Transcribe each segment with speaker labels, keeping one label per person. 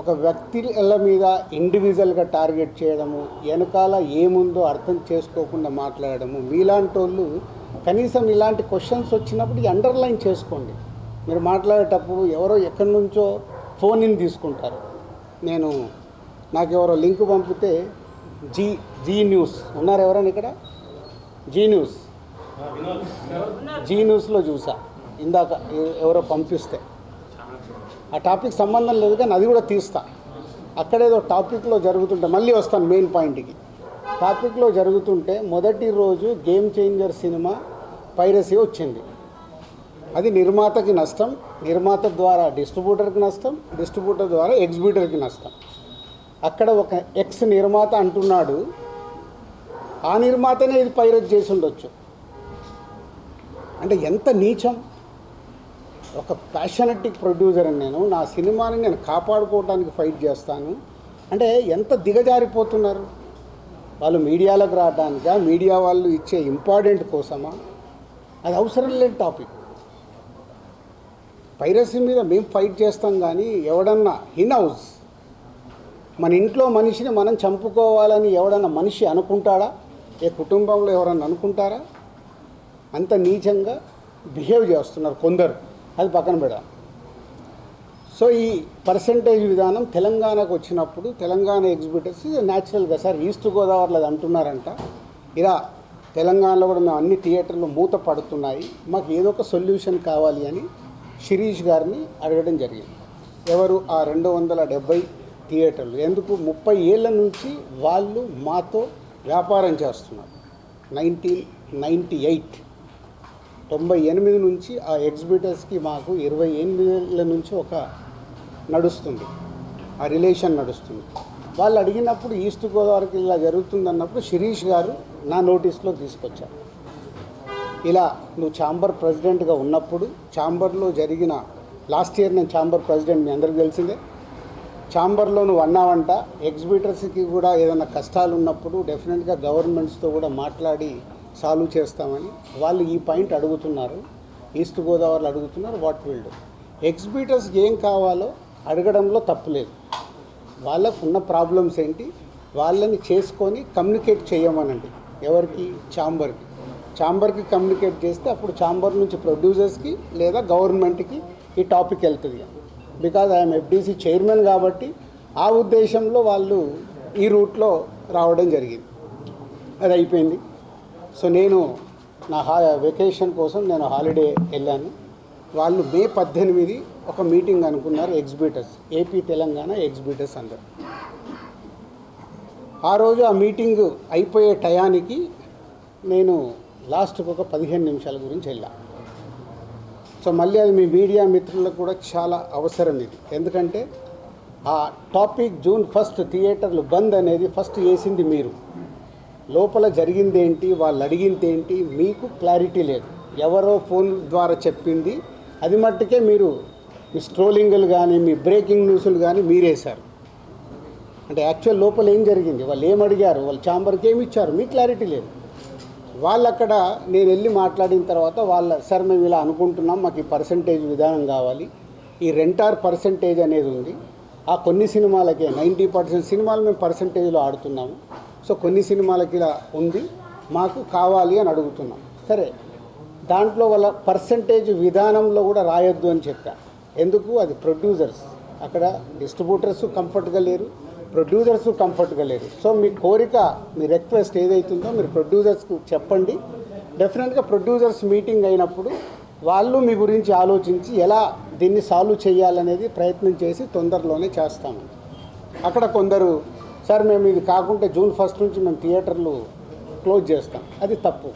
Speaker 1: ఒక వ్యక్తుల మీద ఇండివిజువల్గా టార్గెట్ చేయడము వెనకాల ఏముందో అర్థం చేసుకోకుండా మాట్లాడడము మీలాంటి వాళ్ళు కనీసం ఇలాంటి క్వశ్చన్స్ వచ్చినప్పుడు అండర్లైన్ చేసుకోండి. మీరు మాట్లాడేటప్పుడు ఎవరో ఎక్కడి నుంచో ఫోన్ ఇన్ తీసుకుంటారు. నేను నాకు ఎవరో లింక్ పంపితే జీ జీ న్యూస్ ఉన్నారు ఎవరైనా ఇక్కడ? జీ న్యూస్ జీ న్యూస్లో చూసా. ఇందాక ఎవరో పంపిస్తే. ఆ టాపిక్ సంబంధం లేదు కానీ అది కూడా తీస్తా. అక్కడేదో టాపిక్లో జరుగుతుంటే మళ్ళీ వస్తాను మెయిన్ పాయింట్కి. టాపిక్లో జరుగుతుంటే మొదటి రోజు గేమ్ చేంజర్ సినిమా పైరసీ వచ్చింది. అది నిర్మాతకి నష్టం నిర్మాత ద్వారా డిస్ట్రిబ్యూటర్కి నష్టం డిస్ట్రిబ్యూటర్ ద్వారా ఎగ్జిబ్యూటర్కి నష్టం. అక్కడ ఒక ఎక్స్ నిర్మాత అంటున్నాడు ఆ నిర్మాతనే ఇది పైరస్ చేసి ఉండొచ్చు. అంటే ఎంత నీచం? ఒక ప్యాషనటిక్ ప్రొడ్యూసర్ అని నేను. నా సినిమాని నేను కాపాడుకోవడానికి ఫైట్ చేస్తాను. అంటే ఎంత దిగజారిపోతున్నారు? వాళ్ళు మీడియాలోకి రావడానికా మీడియా వాళ్ళు ఇచ్చే ఇంపార్టెంట్ కోసమా? అది అవసరం లేని టాపిక్ పైరసీ మీద మేము ఫైట్ చేస్తాం కానీ ఎవడన్నా హినౌజ్ మన ఇంట్లో మనిషిని మనం చంపుకోవాలని ఎవడన్నా మనిషి అనుకుంటాడా? ఏ కుటుంబంలో ఎవరన్నా అనుకుంటారా? అంత నీచంగా బిహేవ్ చేస్తున్నారు కొందరు. అది పక్కన పెడాలి సో ఈ పర్సంటేజ్ విధానం తెలంగాణకు వచ్చినప్పుడు తెలంగాణ ఎగ్జిబిటర్స్ న్యాచురల్గా సార్ ఈస్ట్ గోదావరిలో అది అంటున్నారంట. ఇలా తెలంగాణలో కూడా మేము అన్ని థియేటర్లు మూత పడుతున్నాయి మాకు ఏదో ఒక సొల్యూషన్ కావాలి అని శిరీష్ గారిని అడగడం జరిగింది. ఎవరు? ఆ రెండు వందల డెబ్బై థియేటర్లు ఎందుకు? ముప్పై ఏళ్ళ నుంచి వాళ్ళు మాతో వ్యాపారం చేస్తున్నారు. నైన్టీన్ నైంటీ ఎయిట్ తొంభై ఎనిమిది నుంచి ఆ ఎగ్జిబిటర్స్కి మాకు ఇరవై ఎనిమిదిల నుంచి ఒక నడుస్తుంది. ఆ రిలేషన్ నడుస్తుంది. వాళ్ళు అడిగినప్పుడు ఈస్ట్ గోదావరికి ఇలా జరుగుతుంది అన్నప్పుడు శిరీష్ గారు నా నోటీస్లో తీసుకొచ్చారు. ఇలా నువ్వు ఛాంబర్ ప్రెసిడెంట్గా ఉన్నప్పుడు ఛాంబర్లో జరిగిన లాస్ట్ ఇయర్ నేను ఛాంబర్ ప్రెసిడెంట్ మీ అందరికీ తెలిసిందే ఛాంబర్లో నువ్వు అన్నావంట ఎగ్జిబిటర్స్కి కూడా ఏదైనా కష్టాలు ఉన్నప్పుడు డెఫినెట్గా గవర్నమెంట్స్తో కూడా మాట్లాడి సాల్వ్ చేస్తామని వాళ్ళు ఈ పాయింట్ అడుగుతున్నారు. ఈస్ట్ గోదావరిలో అడుగుతున్నారు వాట్ విల్ డూ ఎగ్జిబిటర్స్కి ఏం కావాలో అడగడంలో తప్పులేదు వాళ్ళకు ఉన్న ప్రాబ్లమ్స్ ఏంటి? వాళ్ళని చేసుకొని కమ్యూనికేట్ చేయమనండి. ఎవరికి? ఛాంబర్కి. ఛాంబర్కి కమ్యూనికేట్ చేస్తే అప్పుడు ఛాంబర్ నుంచి ప్రొడ్యూసర్స్కి లేదా గవర్నమెంట్కి ఈ టాపిక్ వెళ్తుంది. బికాజ్ ఐఎమ్ ఎఫ్డీసీ చైర్మన్ కాబట్టి ఆ ఉద్దేశంలో వాళ్ళు ఈ రూట్లో రావడం జరిగింది. అది అయిపోయింది. సో నేను నా హా వెకేషన్ కోసం నేను హాలిడే వెళ్ళాను. వాళ్ళు మే పద్దెనిమిది ఒక మీటింగ్ అనుకున్నారు ఎగ్జిబిటర్స్ ఏపీ తెలంగాణ ఎగ్జిబిటర్స్ అందరు. ఆ రోజు ఆ మీటింగ్ అయిపోయే టయానికి నేను లాస్ట్కి ఒక పదిహేను నిమిషాల గురించి వెళ్ళా. సో మళ్ళీ అది మీ మీడియా మిత్రులకు కూడా చాలా అవసరం ఇది. ఎందుకంటే ఆ టాపిక్ జూన్ ఫస్ట్ థియేటర్లు బంద్ అనేది ఫస్ట్ వేసింది మీరు. లోపల జరిగిందేంటి వాళ్ళు అడిగిందేంటి మీకు క్లారిటీ లేదు. ఎవరో ఫోన్ ద్వారా చెప్పింది. అది మట్టుకే మీరు మీ స్ట్రోలింగ్లు కానీ మీ బ్రేకింగ్ న్యూస్లు కానీ మీరేశారు. అంటే యాక్చువల్ లోపల ఏం జరిగింది? వాళ్ళు ఏం అడిగారు? వాళ్ళు ఛాంబర్కి ఏమి ఇచ్చారు? మీకు క్లారిటీ లేదు. వాళ్ళు అక్కడ నేను వెళ్ళి మాట్లాడిన తర్వాత వాళ్ళ సార్ మేము ఇలా అనుకుంటున్నాం. మాకు ఈ పర్సంటేజ్ విధానం కావాలి. ఈ రెంటార్ పర్సంటేజ్ అనేది ఉంది. ఆ కొన్ని సినిమాలకే నైంటీ పర్సెంట్ సినిమాలు మేము పర్సంటేజ్లో ఆడుతున్నాము. సో కొన్ని సినిమాలకి ఇలా ఉంది. మాకు కావాలి అని అడుగుతున్నాం. సరే దాంట్లో వాళ్ళ పర్సంటేజ్ విధానంలో కూడా రాయొద్దు అని చెప్పా. ఎందుకు? అది ప్రొడ్యూసర్స్ అక్కడ డిస్ట్రిబ్యూటర్స్ కంఫర్ట్గా లేరు ప్రొడ్యూసర్స్ కంఫర్ట్గా లేరు. సో మీ కోరిక మీ రిక్వెస్ట్ ఏదైతుందో మీరు ప్రొడ్యూసర్స్కు చెప్పండి. డెఫినెట్గా ప్రొడ్యూసర్స్ మీటింగ్ అయినప్పుడు వాళ్ళు మీ గురించి ఆలోచించి ఎలా దీన్ని సాల్వ్ చేయాలనేది ప్రయత్నం చేసి తొందరలోనే చేస్తాము అక్కడ కొందరు సార్ మేము ఇది కాకుంటే జూన్ ఫస్ట్ నుంచి మేము థియేటర్లు క్లోజ్ చేస్తాం. అది తప్పు.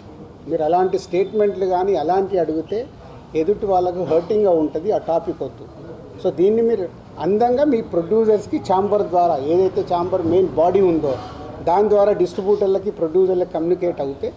Speaker 1: మీరు అలాంటి స్టేట్మెంట్లు కానీ అలాంటివి అడిగితే ఎదుటి వాళ్ళకు హర్టింగ్గా ఉంటుంది ఆ టాపిక్ వద్దు. సో దీన్ని మీరు అందంగా మీ ప్రొడ్యూసర్స్కి ఛాంబర్ ద్వారా ఏదైతే ఛాంబర్ మెయిన్ బాడీ ఉందో దాని ద్వారా డిస్ట్రిబ్యూటర్లకి ప్రొడ్యూసర్లకి కమ్యూనికేట్ అవుతే